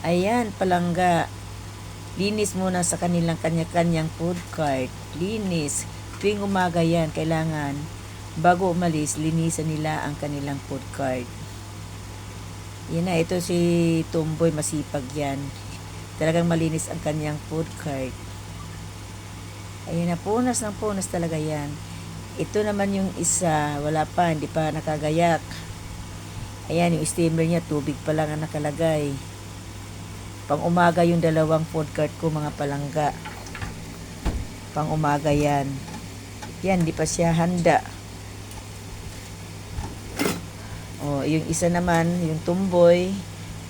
Ayan, palangga. Linis muna sa kanilang kanya-kanyang food cart. Linis. Tuwing umaga yan, kailangan bago umalis, linisan nila ang kanilang food cart. Yan na, ito si Tumboy, masipag yan. Talagang malinis ang kanyang food cart. Ayan na, punas ng punas talaga yan. Ito naman yung isa, wala pa, hindi pa nakagayak. Ayan, yung steamer niya, tubig pa lang ang nakalagay. Pang umaga yung dalawang food cart ko, mga palangga. Pang umaga yan. Yan, di pa siya handa. Oh, yung isa naman, yung tumboy,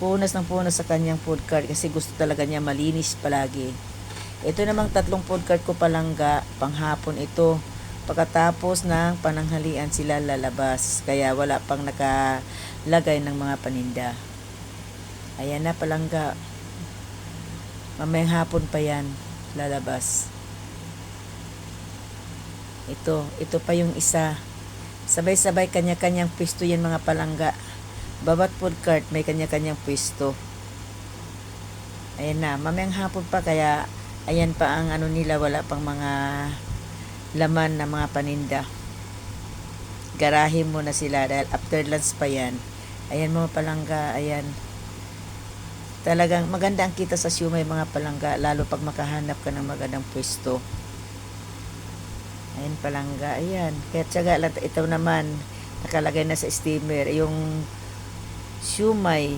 punas ng punas sa kanyang food cart kasi gusto talaga niya malinis palagi. Ito namang tatlong food cart ko palangga, panghapon ito. Pagkatapos ng pananghalian sila lalabas, kaya wala pang nakalagay ng mga paninda. Ayan na palangga. Mamayang hapon pa yan lalabas. Ito, ito pa yung isa. Sabay-sabay kanya-kanyang pwesto yan mga palangga. Bawat food cart may kanya-kanyang pwesto. Ayan na, mamayang hapon pa kaya ayan pa ang ano nila, wala pang mga laman na mga paninda. Garahe mo na sila dahil after lunch pa yan. Ayan mga palangga, ayan. Talagang maganda ang kita sa siumay mga palangga, lalo pag makahanap ka ng magandang pwesto. Ayan palangga, ayan. Kaya tsaga lang, ito naman, nakalagay na sa steamer, yung siumay,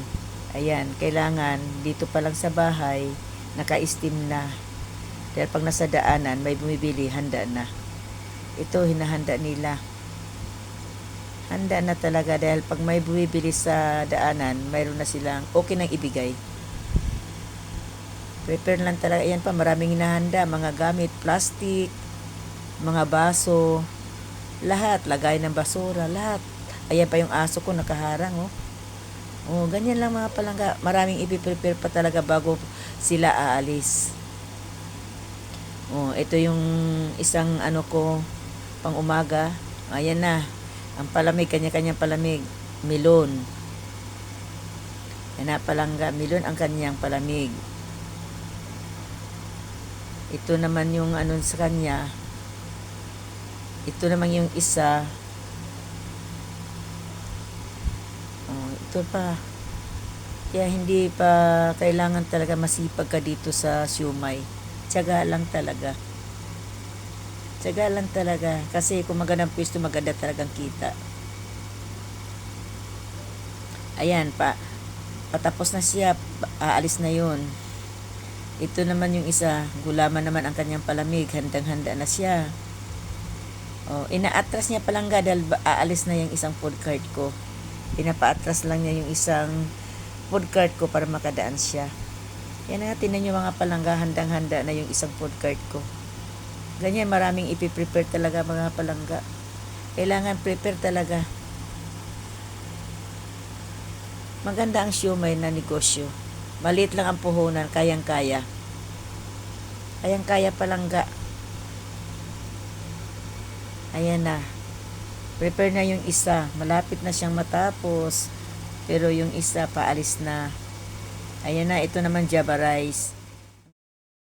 ayan, kailangan dito pa lang sa bahay, naka-steam na. Dahil pag nasa daanan, may bumibili, handa na. Ito, hinahanda nila. Handa na talaga dahil pag may bumibili sa daanan, mayroon na silang okay nang ibigay. Prepare lang talaga. Ayan pa, maraming hinahanda. Mga gamit, plastic, mga baso, lahat. Lagay ng basura, lahat. Ayan pa yung aso ko, nakaharang, oh. Oh, ganyan lang mga palangga. Maraming ipiprepare pa talaga bago sila aalis. Oh, ito yung isang ano ko pang umaga. Ayan na. Ang palamig, kanya-kanyang palamig. Milon. Yan na palangga. Milon ang kanyang palamig. Ito naman yung ano sa kanya. Ito naman yung isa. Oh, ito pa. Kaya hindi pa kailangan talaga masipag ka dito sa siumay. Tiyaga lang talaga. Tiyaga lang talaga. Kasi kung magandang pwesto, maganda talagang kita. Ayan pa. Patapos na siya. Aalis na yun. Ito naman yung isa. Gulaman naman ang kanyang palamig. Handang-handa na siya. Oh, inaatras niya palangga dahil aalis na yung isang food cart ko. Pinapaatras lang niya yung isang food cart ko para makadaan siya. Yan nga, tinan nyo mga palangga, handang-handa na yung isang food cart ko. Ganyan, maraming ipiprepare talaga mga palangga. Kailangan prepare talaga. Maganda ang siomay na negosyo. Maliit lang ang puhunan, kayang-kaya. Kayang-kaya palangga. Ayan na. Prepare na yung isa. Malapit na siyang matapos. Pero yung isa paalis na. Ayan na, ito naman Java rice.